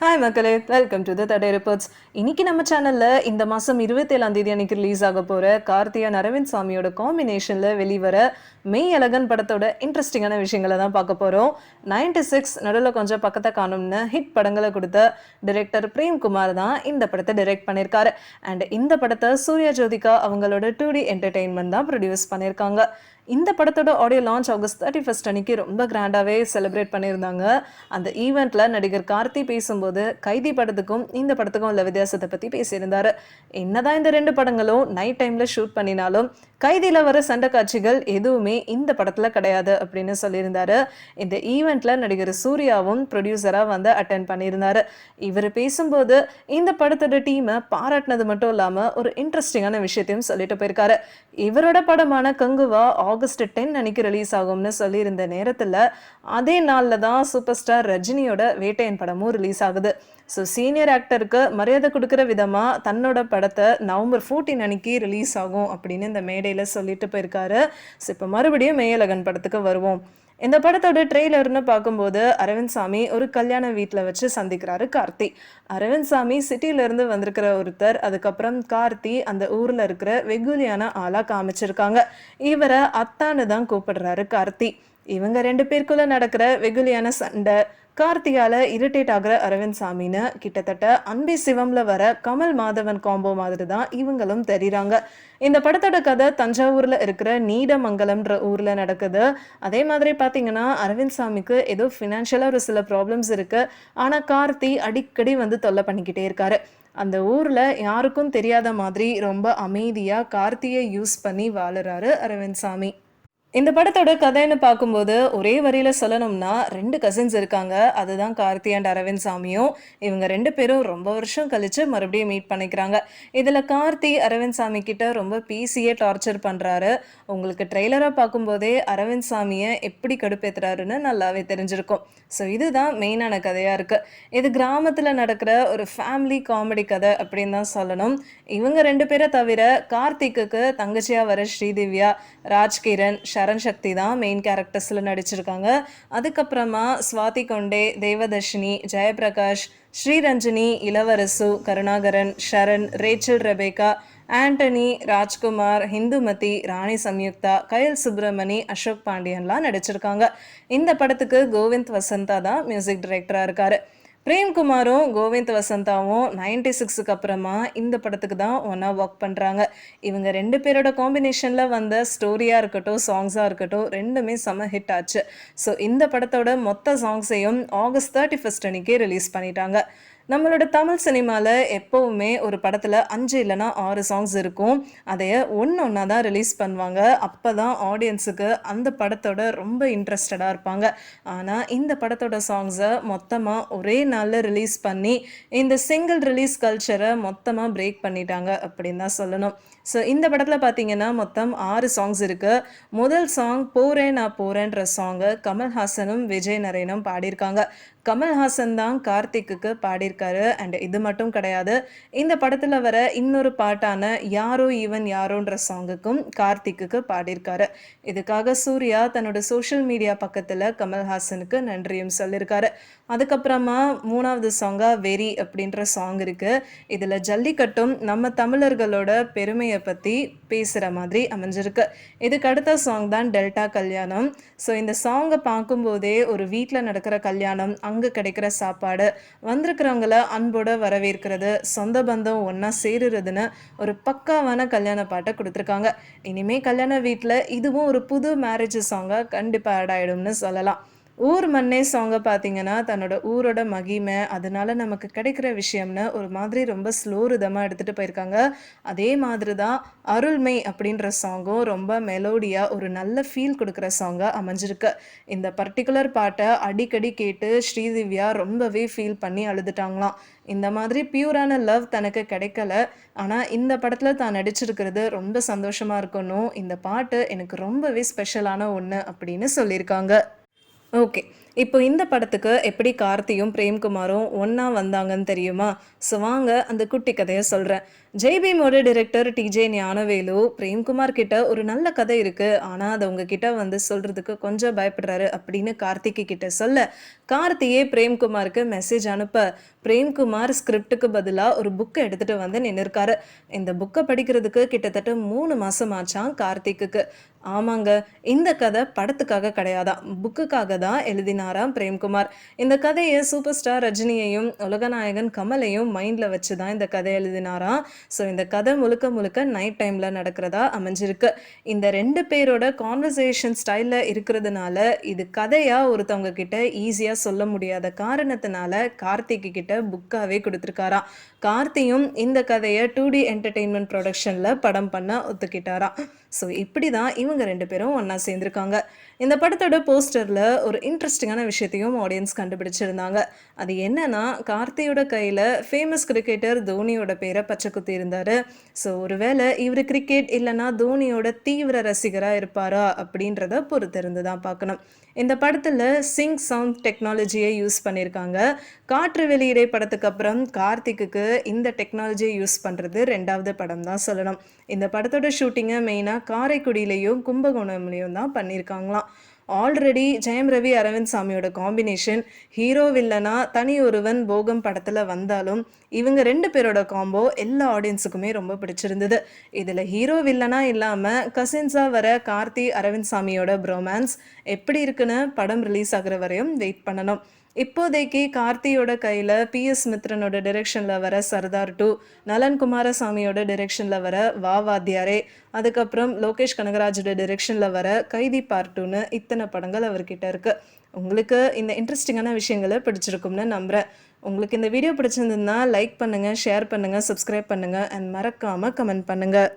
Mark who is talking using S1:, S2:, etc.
S1: Hi மக்களே. Welcome to the தடை reports இன்னைக்கு நம்ம சேனலில் இந்த மாதம் இருபத்தேழாம் தேதி அன்னைக்கு ரிலீஸ் ஆக போகிற கார்த்தியா அரவிந்த் சாமியோட காம்பினேஷனில் வெளிவர மெய் அழகன் படத்தோட இன்ட்ரெஸ்டிங்கான விஷயங்களை தான் பார்க்க போகிறோம் நைன்டி சிக்ஸ் நடுவில் கொஞ்சம் பக்கத்தை காணும்னு ஹிட் படங்களை கொடுத்த டிரெக்டர் பிரேம்குமார் தான் இந்த படத்தை டைரக்ட் பண்ணியிருக்காரு அண்ட் இந்த படத்தை சூர்யா ஜோதிகா அவங்களோட டூ டி என்டர்டெயின்மெண்ட் தான் ப்ரொடியூஸ் பண்ணியிருக்காங்க இந்த படத்தோட audio launch August thirty first அன்னைக்கு ரொம்ப கிராண்டாகவே செலிப்ரேட் பண்ணியிருந்தாங்க. அந்த ஈவெண்ட்டில் நடிகர் கார்த்தி பேசும்போது கைதி படத்துக்கும் இந்த படத்துக்கும் உள்ள வித்தியாசத்தை பற்றி பேசியிருந்தாரு. என்னதான் இந்த ரெண்டு படங்களும் நைட் டைமில் ஷூட் பண்ணினாலும் கைதியில் வர சண்டை காட்சிகள் எதுவுமே இந்த படத்தில் கிடையாது அப்படின்னு சொல்லியிருந்தாரு. இந்த ஈவெண்ட்டில் நடிகர் சூர்யாவும் ப்ரொடியூசராக வந்து அட்டன் பண்ணியிருந்தார். இவர் பேசும்போது இந்த படத்தோட டீமை பாராட்டினது மட்டும் இல்லாமல் ஒரு இன்ட்ரெஸ்டிங்கான விஷயத்தையும் சொல்லிட்டு போயிருக்காரு. இவரோட படமான கங்குவா ஆகஸ்ட் டென் அன்னைக்கு ரிலீஸ் ஆகும்னு சொல்லியிருந்த நேரத்தில் அதே நாளில் தான் சூப்பர் ஸ்டார் ரஜினியோட வேட்டையன் படமும் ரிலீஸ் ஆகுது. ஸோ சீனியர் ஆக்டருக்கு மரியாதை கொடுக்குற விதமாக தன்னோட படத்தை நவம்பர் ஃபோர்டீன் அன்னைக்கு ரிலீஸ் ஆகும் அப்படின்னு இந்த மேடையில் சொல்லிட்டு போயிருக்காரு. ஸோ இப்போ மறுபடியும் மேயலகன் படத்துக்கு வருவோம். இந்த படத்தோட ட்ரெய்லர்னு பார்க்கும்போது அரவிந்த் சாமி ஒரு கல்யாண வீட்டில் வச்சு சந்திக்கிறாரு கார்த்தி. அரவிந்த் சாமி சிட்டியிலேருந்து வந்திருக்கிற ஒருத்தர் அதுக்கப்புறம் கார்த்தி அந்த ஊரில் இருக்கிற வெகுலியான ஆளாக காமிச்சிருக்காங்க. இவரை அத்தான்னு தான் கூப்பிடுறாரு கார்த்தி. இவங்க ரெண்டு பேருக்குள்ள நடக்கிற வெகுலியான சண்டை கார்த்திகால இரிட்டேட் ஆகிற அரவிந்த் சாமின்னு கிட்டத்தட்ட அன்பி சிவம்ல வர கமல் மாதவன் காம்போ மாதிரி தான் இவங்களும் தெரிகிறாங்க இந்த படத்தோட கதை தஞ்சாவூர்ல இருக்கிற நீடமங்கலம்ன்ற ஊர்ல நடக்குது. அதே மாதிரி பாத்தீங்கன்னா அரவிந்த் சாமிக்கு ஏதோ ஃபினான்ஷியலாக ஒரு சில ப்ராப்ளம்ஸ் இருக்கு. ஆனா கார்த்தி அடிக்கடி வந்து தொல்லை பண்ணிக்கிட்டே இருக்காரு. அந்த ஊர்ல யாருக்கும் தெரியாத மாதிரி ரொம்ப அமைதியா கார்த்தியை யூஸ் பண்ணி வாழுறாரு அரவிந்த் சாமி. இந்த படத்தோட கதைன்னு பார்க்கும்போது ஒரே வரியில சொல்லணும்னா ரெண்டு கசின்ஸ் இருக்காங்க. அதுதான் கார்த்தி அண்ட் அரவிந்த் சாமியும். இவங்க ரெண்டு பேரும் ரொம்ப வருஷம் கழிச்சு மறுபடியும் மீட் பண்ணிக்கிறாங்க. இதுல கார்த்தி அரவிந்த் சாமி கிட்ட ரொம்ப பீசியே டார்ச்சர் பண்றாரு. உங்களுக்கு ட்ரெய்லரா பார்க்கும்போதே அரவிந்த் சாமியை எப்படி கடுப்பேத்துறாருன்னு நல்லாவே தெரிஞ்சிருக்கும். ஸோ இதுதான் மெயினான கதையா இருக்கு. இது கிராமத்துல நடக்கிற ஒரு ஃபேமிலி காமெடி கதை அப்படின்னு தான் சொல்லணும். இவங்க ரெண்டு பேரை தவிர கார்த்திக்குக்கு தங்கச்சியா வர ஸ்ரீதிவ்யா ராஜ்கிரண் சரண் சக்தி தான் மெயின் கேரக்டர்ஸில் நடிச்சிருக்காங்க. அதுக்கப்புறமா ஸ்வாதி கொண்டே தேவதர்ஷினி ஜெயபிரகாஷ் ஸ்ரீரஞ்சனி இளவரசு கருணாகரன் ஷரண் ரேச்சல் ரெபேகா ஆண்டனி ராஜ்குமார் ஹிந்துமதி ராணி சம்யுக்தா கயல் சுப்பிரமணி அசோக் பாண்டியன்லாம் நடிச்சிருக்காங்க. இந்த படத்துக்கு கோவிந்த் வசந்தா தான் மியூசிக் டைரக்டராக இருக்காரு. பிரேம்குமாரும் கோவிந்த் வசந்தாவும் நைன்டி சிக்ஸுக்கு அப்புறமா இந்த படத்துக்கு தான் ஒன்றா ஒர்க் பண்ணுறாங்க இவங்க ரெண்டு பேரோட காம்பினேஷனில் வந்த ஸ்டோரியாக இருக்கட்டும் சாங்ஸாக இருக்கட்டும் ரெண்டுமே செம ஹிட் ஆச்சு. ஸோ இந்த படத்தோட மொத்த சாங்ஸையும் ஆகஸ்ட் தேர்ட்டி ஃபஸ்ட் அன்னைக்கே ரிலீஸ் பண்ணிட்டாங்க. நம்மளோட தமிழ் சினிமாவில் எப்போவுமே ஒரு படத்தில் அஞ்சு இல்லைன்னா ஆறு சாங்ஸ் இருக்கும். அதைய ஒன்று ஒன்றா தான் ரிலீஸ் பண்ணுவாங்க. அப்போ தான் ஆடியன்ஸுக்கு அந்த படத்தோட ரொம்ப இன்ட்ரெஸ்டடாக இருப்பாங்க. ஆனால் இந்த படத்தோட சாங்ஸை மொத்தமாக ஒரே நாளில் ரிலீஸ் பண்ணி இந்த சிங்கிள் ரிலீஸ் கல்ச்சரை மொத்தமாக பிரேக் பண்ணிட்டாங்க அப்படின்னு தான் சொல்லணும். ஸோ இந்த படத்தில் பார்த்தீங்கன்னா மொத்தம் ஆறு சாங்ஸ் இருக்குது முதல் சாங் போகிறேன் நான் போகிறேன்ற சாங்கை கமல்ஹாசனும் விஜய் நரேனும் பாடியிருக்காங்க. கமல்ஹாசன் தான் கார்த்திக்குக்கு பாடியிருக்காரு. அண்ட் இது மட்டும் கிடையாது இந்த படத்தில் வர இன்னொரு பாட்டான யாரோ ஈவன் யாரோன்ற சாங்குக்கும் கார்த்திக்குக்கு பாடியிருக்காரு. இதுக்காக சூர்யா தன்னோட சோஷியல் மீடியா பக்கத்தில் கமல்ஹாசனுக்கு நன்றியும் சொல்லியிருக்காரு. அதுக்கப்புறமா மூணாவது சாங்காக வெரி அப்படின்ற சாங் இருக்குது இதில் ஜல்லிக்கட்டும் நம்ம தமிழர்களோட பெருமையை பற்றி பேசுகிற மாதிரி அமைஞ்சிருக்கு. இதுக்கு அடுத்த சாங் தான் டெல்டா கல்யாணம். ஸோ இந்த சாங்கை பார்க்கும்போதே ஒரு வீட்டில் நடக்கிற கல்யாணம் அங்கே கிடைக்கிற சாப்பாடு வந்திருக்கிறவங்கள அன்போட வரவேற்கிறது. சொந்த பந்தம் ஒன்றா சேருறதுன்னு ஒரு பக்காவான கல்யாண பாட்டை கொடுத்துருக்காங்க. இனிமே கல்யாண வீட்டில் இதுவும் ஒரு புது மேரேஜ் சாங்காக கண்டிப்பாக ஆட் ஆகிடும்னு சொல்லலாம். ஊர் மண்ணே சாங்கை பார்த்தீங்கன்னா தன்னோட ஊரோட மகிமை அதனால நமக்கு கிடைக்கிற விஷயம்னு ஒரு மாதிரி ரொம்ப ஸ்லோ ரிதமாக எடுத்துகிட்டு போயிருக்காங்க. அதே மாதிரி தான் அருள்மை அப்படின்ற சாங்கும் ரொம்ப மெலோடியாக ஒரு நல்ல ஃபீல் கொடுக்குற சாங்காக அமைஞ்சிருக்கு. இந்த பர்டிகுலர் பாட்டை அடிக்கடி கேட்டு ஸ்ரீதிவ்யா ரொம்பவே ஃபீல் பண்ணி அழுதுட்டாங்களாம். இந்த மாதிரி பியூரான லவ் தனக்கு கிடைக்கல. ஆனால் இந்த படத்தில் தான் நடிச்சிருக்கிறது ரொம்ப சந்தோஷமாக இருக்கணும் இந்த பாட்டு எனக்கு ரொம்பவே ஸ்பெஷலான ஒன்று அப்படின்னு சொல்லியிருக்காங்க. ഓക്കെ இப்போ இந்த படத்துக்கு எப்படி கார்த்தியும் பிரேம்குமாரும் ஒன்றா வந்தாங்கன்னு தெரியுமா? ஸோ வாங்க அந்த குட்டி கதையை சொல்கிறேன் ஜெய்பீமோட டிரெக்டர் டிஜே ஞானவேலு பிரேம்குமார் கிட்ட ஒரு நல்ல கதை இருக்குது ஆனால் அதை உங்ககிட்ட வந்து சொல்கிறதுக்கு கொஞ்சம் பயப்படுறாரு அப்படின்னு கார்த்திக்கு கிட்ட சொல்ல. கார்த்தியே பிரேம்குமாருக்கு மெசேஜ் அனுப்ப. பிரேம்குமார் ஸ்கிரிப்டுக்கு பதிலாக ஒரு புக்கை எடுத்துகிட்டு வந்து நின்றுருக்காரு இந்த புக்கை படிக்கிறதுக்கு கிட்டத்தட்ட மூணு மாதம் ஆச்சான் கார்த்திக்குக்கு. ஆமாங்க இந்த கதை படத்துக்காக கிடையாதான் புக்குக்காக தான் எழுதினாராம் பிரேம்குமார். இந்த கதையை சூப்பர் ஸ்டார் ரஜினியையும் உலகநாயகன் கமலையும் மைண்டில் வச்சு தான் இந்த கதை எழுதினாராம். ஸோ இந்த கதை முழுக்க முழுக்க நைட் டைமில் நடக்கிறதா அமைஞ்சிருக்கு. இந்த ரெண்டு பேரோட கான்வர்சேஷன் ஸ்டைலில் இருக்கிறதுனால இது கதையாக ஒருத்தவங்க கிட்ட ஈஸியாக சொல்ல முடியாத காரணத்தினால கார்த்திக் கிட்ட புக்காகவே கொடுத்துருக்காராம். கார்த்தியும் இந்த கதையை டூ டி என்டர்டெயின்மெண்ட் ப்ரொடக்ஷனில் படம் பண்ண ஒத்துக்கிட்டாராம். ஸோ இப்படி தான் இவங்க ரெண்டு பேரும் ஒன்றா சேர்ந்துருக்காங்க. இந்த படத்தோட போஸ்டரில் ஒரு இன்ட்ரெஸ்டிங்கான விஷயத்தையும் ஆடியன்ஸ் கண்டுபிடிச்சிருந்தாங்க. அது என்னன்னா கார்த்தியோட கையில் ஃபேமஸ் கிரிக்கெட்டர் தோனியோட பேரை பச்சை குத்தி இருந்தார். ஸோ ஒருவேளை இவர் கிரிக்கெட் இல்லைன்னா தோனியோட தீவிர ரசிகராக இருப்பாரா அப்படின்றத பொறுத்திருந்து தான் பார்க்கணும். இந்த படத்தில் சிங் சவுண்ட் டெக்னாலஜியை யூஸ் பண்ணியிருக்காங்க. காற்று வெளியிடை படத்துக்கு அப்புறம் கார்த்திக்குக்கு இந்த டெக்னாலஜியை யூஸ் பண்ணுறது ரெண்டாவது படம் தான் சொல்லணும். இந்த படத்தோட ஷூட்டிங்கை மெயினாக காரைக்குடியிலையும் கும்பகோணம்லையும் தான் பண்ணியிருக்காங்களாம். ஆல்ரெடி ஜெயம் ரவி அரவிந்த் சாமியோட காம்பினேஷன் ஹீரோ வில்லனா தனி ஒருவன் போகம் படத்தில் வந்தாலும் இவங்க ரெண்டு பேரோட காம்போ எல்லா ஆடியன்ஸுக்குமே ரொம்ப பிடிச்சிருந்தது. இதில் ஹீரோ வில்லனா இல்லாமல் கசின்ஸாக வர கார்த்தி அரவிந்த் சாமியோட ப்ரோமான்ஸ் எப்படி இருக்குன்னு படம் ரிலீஸ் ஆகுற வரையும் வெயிட் பண்ணணும். இப்போதைக்கு கார்த்தியோட கையில் பிஎஸ் மித்ரனோட டிரெக்ஷனில் வர சர்தார் டூ நலன் குமாரசாமியோட டிரெக்ஷனில் வர வா வாத்தியாரே அதுக்கப்புறம் லோகேஷ் கனகராஜோட டிரெக்ஷனில் வர கைதி பார்ட் டூன்னு இத்தனை படங்கள் அவர்கிட்ட இருக்கு. உங்களுக்கு இந்த இன்ட்ரெஸ்டிங்கான விஷயங்களை பிடிச்சிருக்கும்னு நம்புகிறேன் உங்களுக்கு இந்த வீடியோ பிடிச்சிருந்ததுன்னா லைக் பண்ணுங்கள் ஷேர் பண்ணுங்கள் சப்ஸ்கிரைப் பண்ணுங்கள் அண்ட் மறக்காமல் கமெண்ட் பண்ணுங்கள்